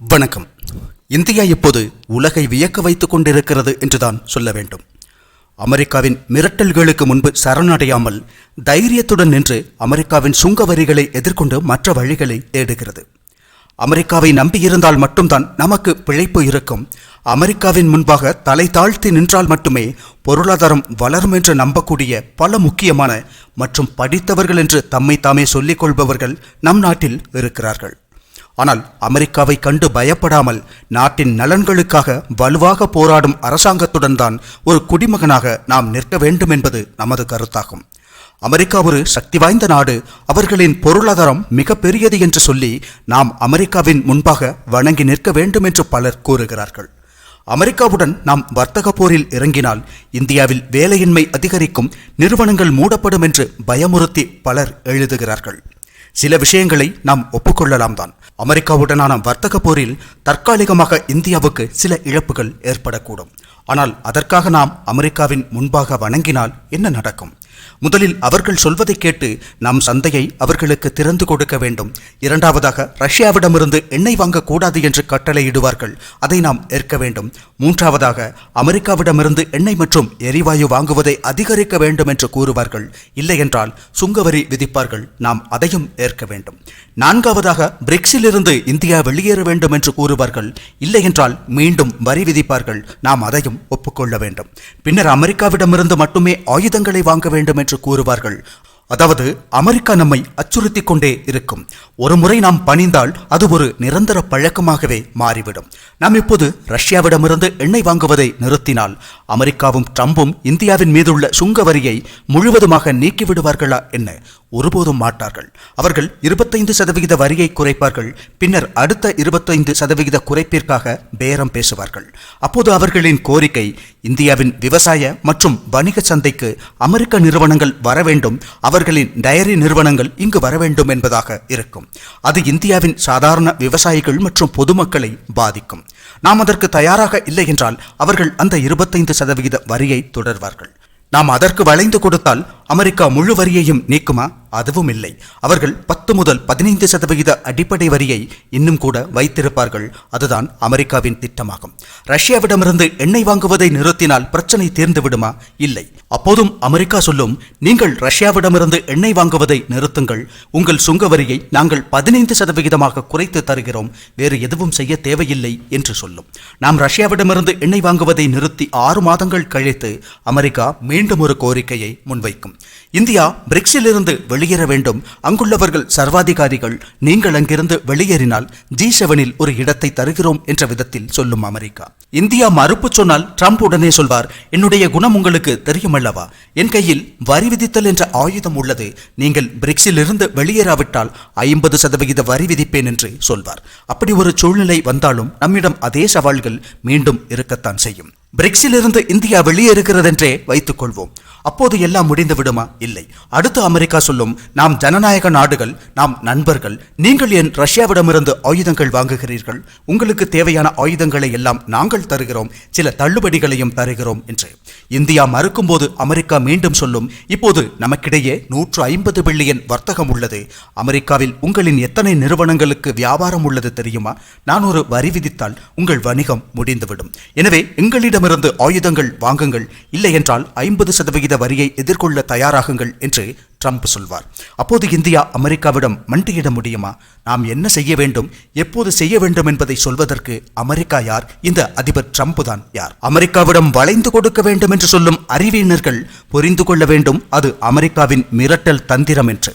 வணக்கம். இந்தியா இப்போது உலகை வியக்க வைத்துக் கொண்டிருக்கிறது என்றுதான் சொல்ல வேண்டும். அமெரிக்காவின் மிரட்டல்களுக்கு முன்பு சரணடையாமல் தைரியத்துடன் நின்று அமெரிக்காவின் சுங்க வரிகளை எதிர்கொண்டு மற்ற வழிகளை தேடுகிறது. அமெரிக்காவை நம்பியிருந்தால் மட்டும்தான் நமக்கு பிழைப்பு இருக்கும். அமெரிக்காவின் முன்பாக தலை தாழ்த்தி நின்றால் மட்டுமே பொருளாதாரம் வளரும் என்று நம்பக்கூடிய பல முக்கியமான மற்றும் படித்தவர்கள் என்று தம்மை தாமே சொல்லிக் கொள்பவர்கள் நம் நாட்டில் இருக்கிறார்கள். ஆனால் அமெரிக்காவை கண்டு பயப்படாமல் நாட்டின் நலன்களுக்காக வலுவாக போராடும் அரசாங்கத்துடன் தான் ஒரு குடிமகனாக நாம் நிற்க வேண்டும் என்பது நமது கருத்தாகும். அமெரிக்கா ஒரு சக்தி வாய்ந்த நாடு. அவர்களின் பொருளாதாரம் மிக பெரியது என்று சொல்லி நாம் அமெரிக்காவின் முன்பாக வணங்கி நிற்க வேண்டும் என்று பலர் கூறுகிறார்கள். அமெரிக்காவுடன் நாம் வர்த்தக போரில் இறங்கினால் இந்தியாவில் வேலையின்மை அதிகரிக்கும் நிறுவனங்கள் மூடப்படும் என்று பயமுறுத்தி பலர் எழுதுகிறார்கள். சில விஷயங்களை நாம் ஒப்புக்கொள்ளலாம் தான் அமெரிக்காவுடனான வர்த்தக போரில் தற்காலிகமாக இந்தியாவுக்கு சில இழப்புகள் ஏற்படக்கூடும். ஆனால் அதற்காக நாம் அமெரிக்காவின் முன்பாக வணங்கினால் என்ன நடக்கும்? முதலில் அவர்கள் சொல்வதை கேட்டு நம் சந்தையை அவர்களுக்கு திறந்து கொடுக்க வேண்டும். இரண்டாவதாக ரஷ்யாவிடமிருந்து எண்ணெய் வாங்கக்கூடாது என்று கட்டளையிடுவார்கள். அதை நாம் ஏற்க வேண்டும். மூன்றாவதாக அமெரிக்காவிடமிருந்து எண்ணெய் மற்றும் எரிவாயு வாங்குவதை அதிகரிக்க வேண்டும் என்று கூறுவார்கள். இல்லையென்றால் சுங்கவரி விதிப்பார்கள். நாம் அதையும் ஏற்க வேண்டும். நான்காவதாக பிரிக்ஸிலிருந்து இந்தியா வெளியேற வேண்டும் என்று கூறுவார்கள். இல்லையென்றால் மீண்டும் வரி விதிப்பார்கள். நாம் அதையும் ஒப்புக்கொள்ள வேண்டும். பின்னர் அமெரிக்காவிடமிருந்து மட்டுமே ஆயுதங்களை வாங்க வேண்டும். என்று கூறுவார்கள். அதாவது அமெரிக்கா நம்மை அச்சுறுத்தி கொண்டே இருக்கும். ஒரு முறை நாம் பணிந்தால் அது ஒரு நிரந்தர பழக்கமாகவே மாறிவிடும். நாம் இப்போது ரஷ்யாவிடமிருந்து எண்ணெய் வாங்குவதை நிறுத்தினால் அமெரிக்காவும் ட்ரம்பும் இந்தியாவின் மீதுள்ள சுங்க வரியை முழுவதுமாக நீக்கிவிடுவார்களா என்ன? ஒருபோதும் மாட்டார்கள். அவர்கள் இருபத்தைந்து சதவிகித வரியை குறைப்பார்கள். பின்னர் அடுத்த இருபத்தைந்து சதவிகித குறைப்பிற்காக பேரம் பேசுவார்கள். அப்போது அவர்களின் கோரிக்கை இந்தியாவின் விவசாய மற்றும் வணிக சந்தைக்கு அமெரிக்க நிறுவனங்கள் வர வேண்டும். அவர்களின் டயரி நிறுவனங்கள் இங்கு வர வேண்டும் என்பதாக இருக்கும். அது இந்தியாவின் சாதாரண விவசாயிகள் மற்றும் பொதுமக்களை பாதிக்கும். நாம் அதற்கு தயாராக இல்லை என்றால் அவர்கள் அந்த இருபத்தைந்து சதவிகித வரியை தொடர்வார்கள். நாம் அதற்கு வளைந்து கொடுத்தால் அமெரிக்கா முழு வரியையும் நீக்குமா? அதுவும் இல்லை. அவர்கள் பத்து முதல் பதினைந்து சதவிகித அடிப்படை வரியை இன்னும் கூட வைத்திருப்பார்கள். அதுதான் அமெரிக்காவின் திட்டமாகும். ரஷ்யாவிடமிருந்து எண்ணெய் வாங்குவதை நிறுத்தினால் பிரச்சனை தீர்ந்து விடுமா? இல்லை. அப்போதும் அமெரிக்கா சொல்லும் நீங்கள் ரஷ்யாவிடமிருந்து எண்ணெய் வாங்குவதை நிறுத்துங்கள். உங்கள் சுங்க வரியை நாங்கள் பதினைந்து சதவிகிதமாக குறைத்து தருகிறோம். வேறு எதுவும் செய்ய தேவையில்லை என்று சொல்லும். நாம் ரஷ்யாவிடமிருந்து எண்ணெய் வாங்குவதை நிறுத்தி ஆறு மாதங்கள் கழித்து அமெரிக்கா மீண்டும் ஒரு கோரிக்கையை முன்வைக்கும். இந்தியா பிரிக்ஸிலிருந்து வெளியேற வேண்டும். அங்குள்ளவர்கள் சர்வாதிகாரிகள் நீங்கள் அங்கிருந்து வெளியேறினால் ஜி செவனில் ஒரு இடத்தை தருகிறோம் என்ற விதத்தில் சொல்லும் அமெரிக்கா. இந்தியா மறுப்பு சொன்னால் ட்ரம்ப் உடனே சொல்வார் என்னுடைய குணம் உங்களுக்கு தெரியுமல்லவா? என் கையில் வரி விதித்தல் என்ற ஆயுதம் உள்ளது. நீங்கள் பிரிக்ஸிலிருந்து வெளியேறாவிட்டால் ஐம்பது சதவிகித வரி விதிப்பேன் என்று சொல்வார். அப்படி ஒரு சூழ்நிலை வந்தாலும் நம்மிடம் அதே சவால்கள் மீண்டும் இருக்கத்தான் செய்யும். பிரிக்ஸிலிருந்து இந்தியா வெளியேறுகிறதென்றே வைத்துக் கொள்வோம் அப்போது எல்லாம் முடிந்து விடுமா இல்லை. அடுத்து அமெரிக்கா சொல்லும் நாம் ஜனநாயக நாடுகள் நாம் நண்பர்கள் நீங்கள் என் ரஷ்யாவிடமிருந்து ஆயுதங்கள் வாங்குகிறீர்கள்? உங்களுக்கு தேவையான ஆயுதங்களை எல்லாம் நாங்கள் தருகிறோம். சில தள்ளுபடிகளையும் தருகிறோம் என்று. இந்தியா மறுக்கும்போது அமெரிக்கா மீண்டும் சொல்லும் இப்போது நமக்கிடையே நூற்று ஐம்பது பில்லியன் வர்த்தகம் உள்ளது. அமெரிக்காவில் உங்களின் எத்தனை நிறுவனங்களுக்கு வியாபாரம் உள்ளது தெரியுமா? நான் ஒரு வரி விதித்தால் உங்கள் வணிகம் முடிந்துவிடும். எனவே எங்களிடமிருந்து ஆயுதங்கள் வாங்குங்கள். இல்லை என்றால் ஐம்பது சதவிகித வரியை எதிர்கொள்ள தயாராகுங்கள் என்று ட்ரம்ப் சொல்வார். அப்போது இந்தியா அமெரிக்காவிடம் மண்டியிட முடியுமா? நாம் என்ன செய்ய வேண்டும்? எப்போது செய்ய வேண்டும் என்பதை சொல்வதற்கு அமெரிக்கா யார்? இந்த அதிபர் ட்ரம்ப் தான் யார்? அமெரிக்காவிடம் வளைந்து கொடுக்க வேண்டும் என்று சொல்லும் அறிவியினர்கள் புரிந்து கொள்ள வேண்டும். அது அமெரிக்காவின் மிரட்டல் தந்திரம் என்று.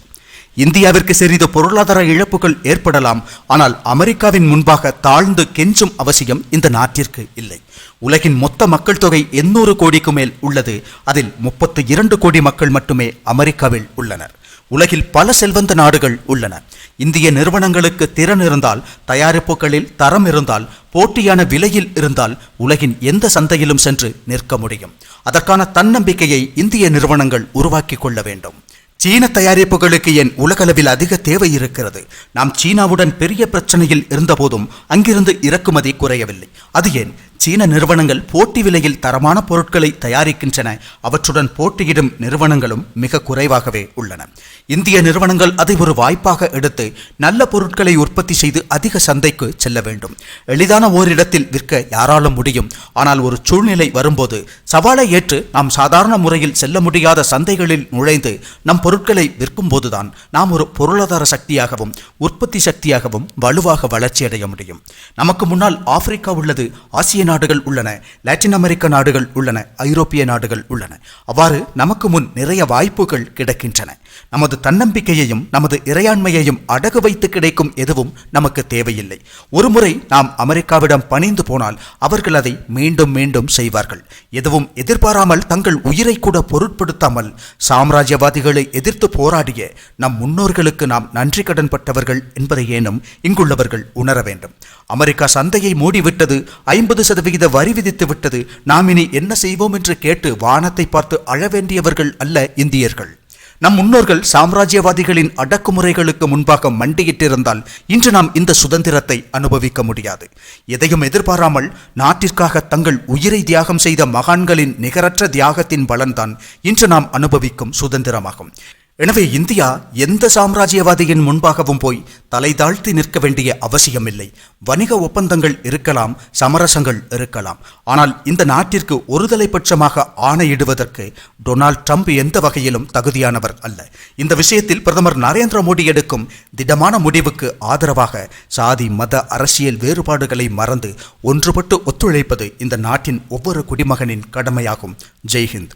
இந்தியாவிற்கு சிறிது பொருளாதார இழப்புகள் ஏற்படலாம். ஆனால் அமெரிக்காவின் முன்பாக தாழ்ந்து கெஞ்சும் அவசியம் இந்த நாட்டிற்கு இல்லை. உலகின் மொத்த மக்கள் தொகை எண்ணூறு கோடிக்கு மேல் உள்ளது. அதில் முப்பத்து இரண்டு கோடி மக்கள் மட்டுமே அமெரிக்காவில் உள்ளனர். உலகில் பல செல்வந்த நாடுகள் உள்ளன. இந்திய நிறுவனங்களுக்கு திறன் இருந்தால் தயாரிப்புகளில் தரம் இருந்தால் போட்டியான விலையில் இருந்தால் உலகின் எந்த சந்தையிலும் சென்று நிற்க முடியும். அதற்கான தன்னம்பிக்கையை இந்திய நிறுவனங்கள் உருவாக்கி கொள்ள வேண்டும். சீன தயாரிப்புகளுக்கு என் உலகளவில் அதிக தேவை இருக்கிறது. நாம் சீனாவுடன் பெரிய பிரச்சனையில் இருந்தபோதும் அங்கிருந்து இறக்குமதி குறையவில்லை. அது ஏன்? சீன நிறுவனங்கள் போட்டி விலையில் தரமான பொருட்களை தயாரிக்கின்றன. அவற்றுடன் போட்டியிடும் நிறுவனங்களும் மிக குறைவாகவே உள்ளன. இந்திய நிறுவனங்கள் அதை ஒரு வாய்ப்பாக எடுத்து நல்ல பொருட்களை உற்பத்தி செய்து அதிக சந்தைக்கு செல்ல வேண்டும். எளிதான ஓரிடத்தில் விற்க யாராலும் முடியும். ஆனால் ஒரு சூழ்நிலை வரும்போது சவாலை ஏற்று நாம் சாதாரண முறையில் செல்ல முடியாத சந்தைகளில் நுழைந்து நம் பொருட்களை விற்கும் போதுதான் நாம் ஒரு பொருளாதார சக்தியாகவும் உற்பத்தி சக்தியாகவும் வலுவாக வளர்ச்சியடைய முடியும். நமக்கு முன்னால் ஆப்பிரிக்கா உள்ளது ஆசிய நாடுகள் உள்ளன லாட்டின் அமெரிக்க நாடுகள் உள்ளன ஐரோப்பிய நாடுகள் உள்ளன. அவ்வாறு நமக்கு முன் நிறைய வாய்ப்புகள் கிடைக்கின்றன. நமது தன்னம்பிக்கையையும் நமது இறையாண்மையையும் அடகு வைத்து கிடைக்கும் எதுவும் நமக்கு தேவையில்லை. ஒருமுறை நாம் அமெரிக்காவிடம் பணிந்து போனால் அவர்கள் அதை மீண்டும் மீண்டும் செய்வார்கள். எதுவும் எதிர்பாராமல் தங்கள் உயிரை கூட பொருட்படுத்தாமல் சாம்ராஜ்யவாதிகளை எதிர்த்து போராடிய நம் முன்னோர்களுக்கு நாம் நன்றி கடன் பட்டவர்கள் என்பதை ஏனும் இங்குள்ளவர்கள் உணர வேண்டும். அமெரிக்கா சந்தையை மூடிவிட்டது ஐம்பது சதவிகித வரி விதித்து விட்டது நாம் இனி என்ன செய்வோம் என்று கேட்டு வானத்தை பார்த்து அழ வேண்டியவர்கள் அல்ல இந்தியர்கள். நம் முன்னோர்கள் சாம்ராஜ்யவாதிகளின் அடக்குமுறைகளுக்கு முன்பாக மண்டியிட்டிருந்தால் இன்று நாம் இந்த சுதந்திரத்தை அனுபவிக்க முடியாது. எதையும் எதிர்பாராமல் நாட்டிற்காக தங்கள் உயிரை தியாகம் செய்த மகான்களின் நிகரற்ற தியாகத்தின் பலன்தான் இன்று நாம் அனுபவிக்கும் சுதந்திரமாகும். எனவே இந்தியா எந்த சாம்ராஜ்யவாதியின் முன்பாகவும் போய் தலை தாழ்த்தி நிற்க வேண்டிய அவசியமில்லை. வணிக ஒப்பந்தங்கள் இருக்கலாம் சமரசங்கள் இருக்கலாம். ஆனால் இந்த நாட்டிற்கு ஒருதலை பட்சமாக ஆணையிடுவதற்கு டொனால்ட் ட்ரம்ப் எந்த வகையிலும் தகுதியானவர் அல்ல. இந்த விஷயத்தில் பிரதமர் நரேந்திர மோடி எடுக்கும் திடமான முடிவுக்கு ஆதரவாக சாதி மத அரசியல் வேறுபாடுகளை மறந்து ஒன்றுபட்டு ஒத்துழைப்பது இந்த நாட்டின் ஒவ்வொரு குடிமகனின் கடமையாகும். ஜெய்ஹிந்த்.